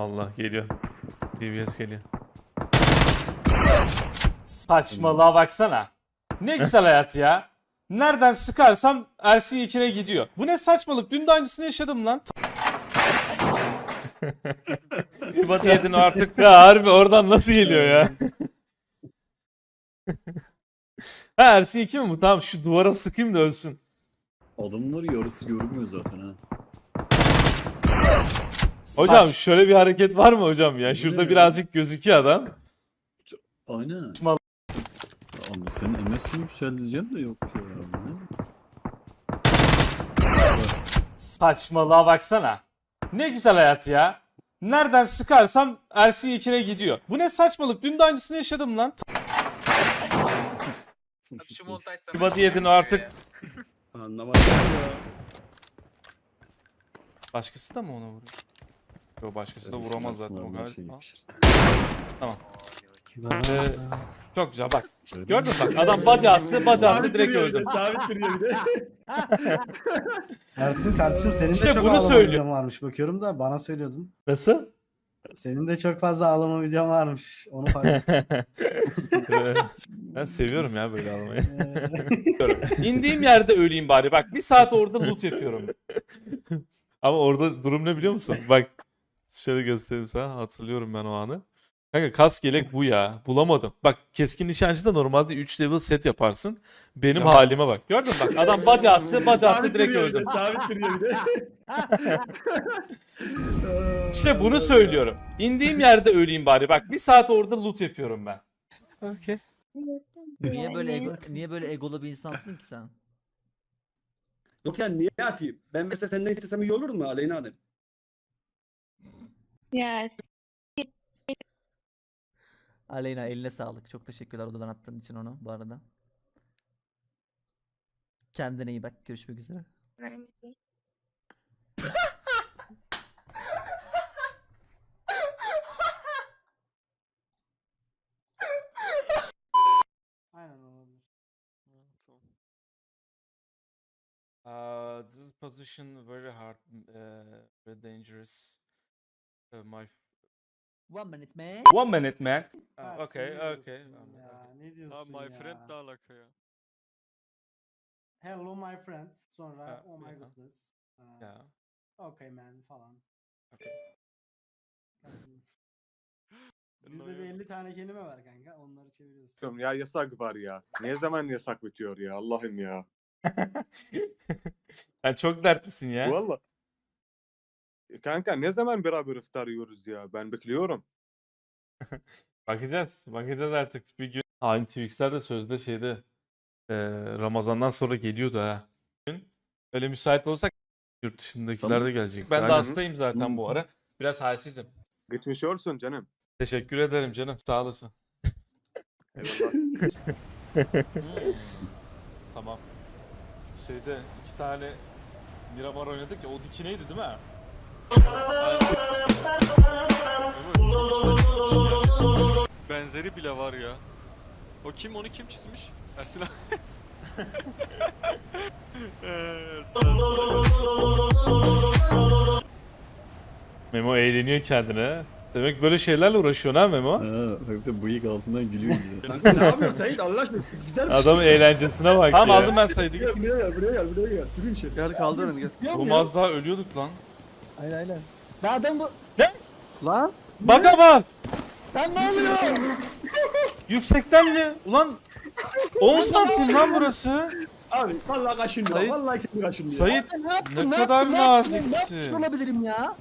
Allah geliyor. DBS geliyor. Saçmalığa baksana. Ne güzel hayat ya. Nereden sıkarsam Ersin Yekin'e gidiyor. Bu ne saçmalık? Dün de aynısını yaşadım lan. Batı yedin artık. Ya harbi oradan nasıl geliyor ya? ha Ersin Yekin mi bu? Tamam şu duvara sıkayım da ölsün. Adamlar yarısı görünmüyor zaten ha. Hocam Saç- şöyle bir hareket var mı hocam ya? Şurada ya? birazcık gözüküyor adam. Aynen. Ama senin MS mi yükselteceğim de yok ya. Saçmalığa baksana. Ne güzel hayat ya. Nereden sıkarsam Ersin Yekin'e gidiyor. Bu ne saçmalık? Dün de aynısını yaşadım lan. Batı yedin artık. Anlamadım ya. Başkası da mı ona vuruyor? Yok başkası da vuramaz zaten o Sınavlar şey galiba. yakışır. Ee, çok güzel bak. Gördün mü bak adam body attı body attı direkt öldü. Ersin kardeşim senin İşte de çok bunu ağlama söylüyor. videon varmış bakıyorum da bana söylüyordun. Nasıl? Senin de çok fazla ağlama videon varmış. Onu fark ettim. ben seviyorum ya böyle almayı. İndiğim yerde öleyim bari. Bak bir saat orada loot yapıyorum. Ama orada durum ne biliyor musun? Bak şöyle göstereyim sana. Hatırlıyorum ben o anı. Kanka kas gelek bu ya. Bulamadım. Bak keskin nişancıda normalde 3 level set yaparsın. Benim Ya. halime bak. Gördün mü bak adam body attı body attı direkt öldü. İşte bunu söylüyorum. İndiğim yerde öleyim bari. Bak bir saat orada loot yapıyorum ben. Okey. Niye böyle ego, niye böyle egolu bir insansın ki sen? Yok yani niye atayım? Ben mesela senden istesem iyi olur mu Aleyna Hanım? Yes. Aleyna eline sağlık. Çok teşekkürler odadan attığın için onu bu arada. Kendine iyi bak. Görüşmek üzere. Aynen olabilir. Uh, this is position very hard, uh, very dangerous. Uh, my One minute man. one minute man. Uh, Ersin, okay, ne diyorsun okay. Ya, ne diyorsun Abi my ya? friend ne alaka ya? Hello my friend. Sonra Ha, oh my aha. goodness. Aa, Ya. Okay man falan. Okay. Bizde bir 50 tane kelime var kanka. Onları çeviriyoruz. Ya yasak var ya. Ne zaman yasak bitiyor ya Allah'ım ya. Sen çok dertlisin ya. Valla. E Kanka ne zaman beraber iftar yiyoruz ya? Ben bekliyorum. Bakacağız. Bakacağız artık bir gün. Hain Twix'ler de sözde şeyde eee, Ramazan'dan sonra geliyordu ha. Bugün Öyle müsait olsak yurt dışındakiler de gelecek. Ben de Aynen. hastayım zaten bu ara. Biraz halsizim. Geçmiş olsun canım. Teşekkür ederim canım. Sağ olasın. Eyvallah. Tamam. Şeyde iki tane Miramar oynadık ya. O dikineydi değil mi? Benzeri bile var ya. O kim onu kim çizmiş? Ersin abi. Abi. Memo eğleniyor kendine. Demek böyle şeylerle uğraşıyorsun ha Memo. Ha, bak da bıyık altından gülüyor. Kanka ne yapıyorsun Sait Allah aşkına? Gider misin? Adamın eğlencesine bak Tamam ya. aldım ben sayıydı git. Buraya gel buraya gel buraya gel. Sürün içeri. Gel kaldır onu gel. Bu az daha ölüyorduk lan. Aynen aynen. Ben adam bu... Lan. Baka bak. Ben ne oluyor? Yüksekten mi? Ulan 10 santim lan burası. Abi vallahi kaşınıyor. Sayit- Vallahi kendi kaşınıyor. Sayit Ne ne ne kadar ne? Ne naziksin. yapmış olabilirim ya?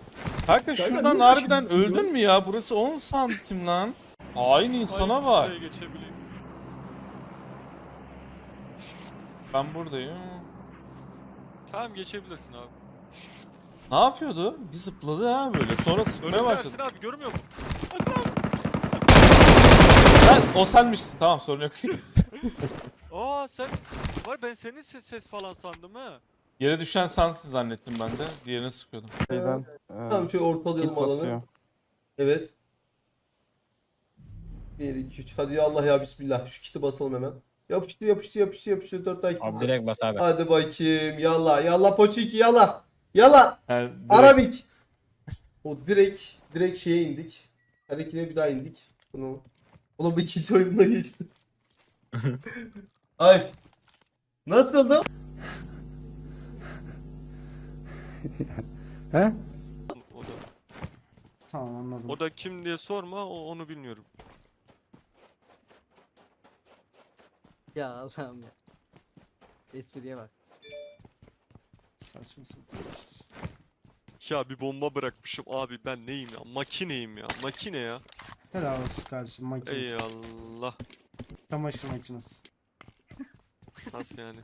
Kanka şuradan niye harbiden öldün mü ya? Burası 10 santim lan. Hain insana bak. geçebileyim. Ben buradayım. Tamam geçebilirsin abi. Ne yapıyordu? Bir zıpladı ha böyle. Sonra sıkmaya Önümde başladı. Ersin abi görmüyor musun? Ersin abi. O senmişsin. Tamam sorun yok. Aa sen var ben senin ses, ses falan sandım ha. Yere düşen sensin zannettim ben de. Diğerini sıkıyordum. Şeyden, Tamam şöyle ortalayalım alanı. basıyor. Evet. 1 2 3 hadi ya Allah ya bismillah şu kiti basalım hemen. Yapıştır yapıştır yapıştır yapıştır 4 tane kit. Abi direkt bas abi. Hadi bakayım yallah yallah poçiki yallah. Yallah Yani direkt- Arabik. O direkt direkt şeye indik. Her ikine bir daha indik. Bunu. Oğlum bu ikinci oyunda geçti. Ay. Nasıldı? O da, Tamam anladım. o da kim diye sorma o, onu bilmiyorum. Ya Allah'ım ya. Espriye bak. Saçma sapan. Ya bir bomba bırakmışım abi ben neyim ya makineyim ya makine ya. Helal olsun kardeşim makinesi. Eyvallah. Çamaşır makinesi. Nasıl yani?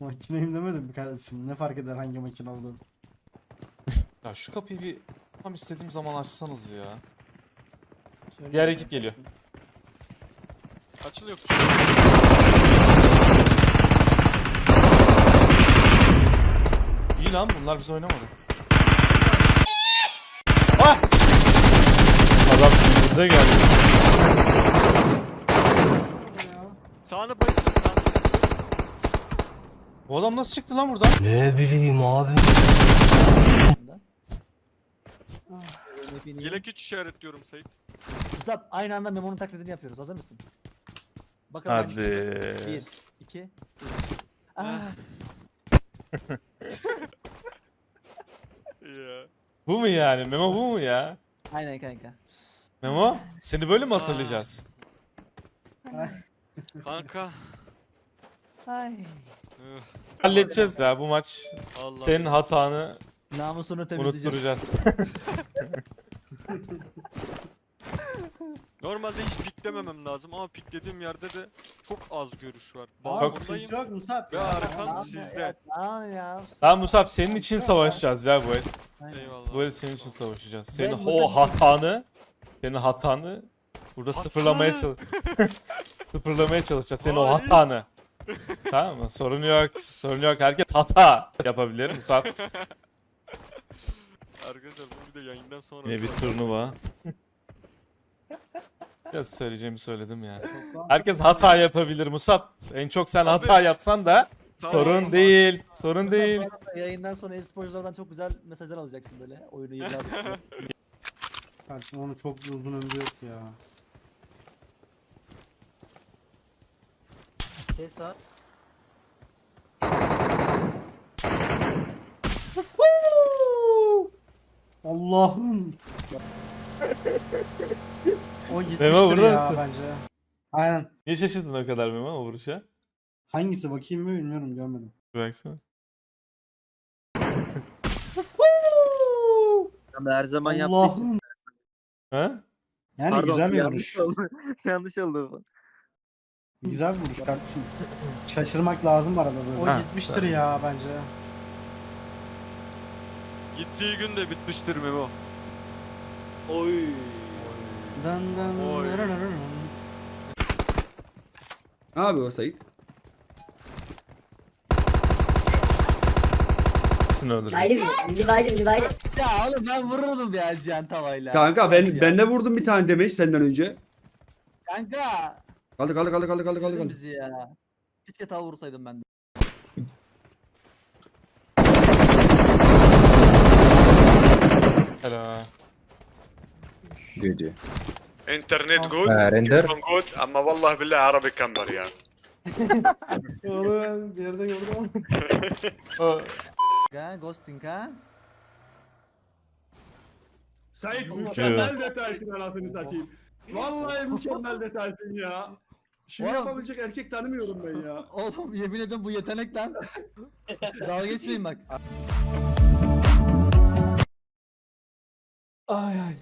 Makineyim demedim mi kardeşim? Ne fark eder hangi makine olduğunu? Ya şu kapıyı bir tam istediğim zaman açsanız ya. Diğer ekip geliyor. Açılıyor. İyi lan bunlar biz oynamadı. Adam bize geldi. Sağına bayıldım. Bu adam nasıl çıktı lan buradan? Yelek 3 işaretliyorum Sait. Musab aynı anda Memo'nun taklidini yapıyoruz. Hazır mısın? Bakalım Hadi. Bir, iki, üç. Ah, Ya. Bu mu yani? Memo bu mu ya? aynen kanka. Memo seni böyle mi hatırlayacağız? Kanka. Ay. üh, Halledeceğiz ya bu maç. Allah. Senin hatanı Namusunu temizleyeceğim. unutturacağız. Normalde hiç piklememem lazım ama piklediğim yerde de çok az görüş var. Balkondayım yok Musab. ve ya. arkam Abi, sizde. Tamam ya. Musab senin için savaşacağız ya bu el. Eyvallah. Bu el senin için savaşacağız. Senin Ben o hatanı senin hatanı burada Hatanı? sıfırlamaya çalış. sıfırlamaya çalışacağız senin o Hayır. hatanı. tamam mı? Sorun yok. Sorun yok. Herkes hata yapabilir Musab. Arkadaşlar bu bir de yayından sonra. Yine bir turnuva. Ya söyleyeceğimi söyledim ya. Herkes hata yapabilir Musab. En çok sen hata yapsan da sorun değil. Sorun değil. Yayından sonra e-sporculardan çok güzel mesajlar alacaksın böyle. Oyunu yıllar. Kardeşim onun çok bir uzun ömrü yok ya. Kes var. Allah'ım. o gitmiştir Memo, burada ya mısın? bence. Aynen. Niye şaşırdın o kadar Memo o vuruşa? Hangisi bakayım mı bilmiyorum görmedim. Bir baksana. Her zaman yaptığım için. Allah'ım. Ha? Yani Pardon, güzel bir yanlış vuruş. oldu. yanlış oldu bu. Güzel bir vuruş kardeşim. Şaşırmak lazım arada böyle. O Ha, gitmiştir ya bence. Gittiği gün de bitmiştir Memo. Oy. Dan dan Oy. dararararın. Ne yapıyor Sait? İkisini öldürdüm. ya oğlum ben vururdum ya Cihan tavayla. Kanka ben ben de vurdum bir tane demeç senden önce. Kanka. Kaldı kaldı kaldı kaldı kaldı kaldı. Kaldı. bizi ya. Keşke tava vursaydım ben de. Helal. انترنت آه. جود رندر تليفون جود اما والله بالله عربي كمبر يعني Oğlum bir yerde gördüm ama. O, Ha, ghosting ha. Sait mükemmel detaysın anasını satayım. Vallahi mükemmel detaysın ya. Şunu Oğlum. yapabilecek erkek tanımıyorum ben ya. Oğlum yemin ederim bu yetenek lan. Dalga geçmeyin bak. Ay ay.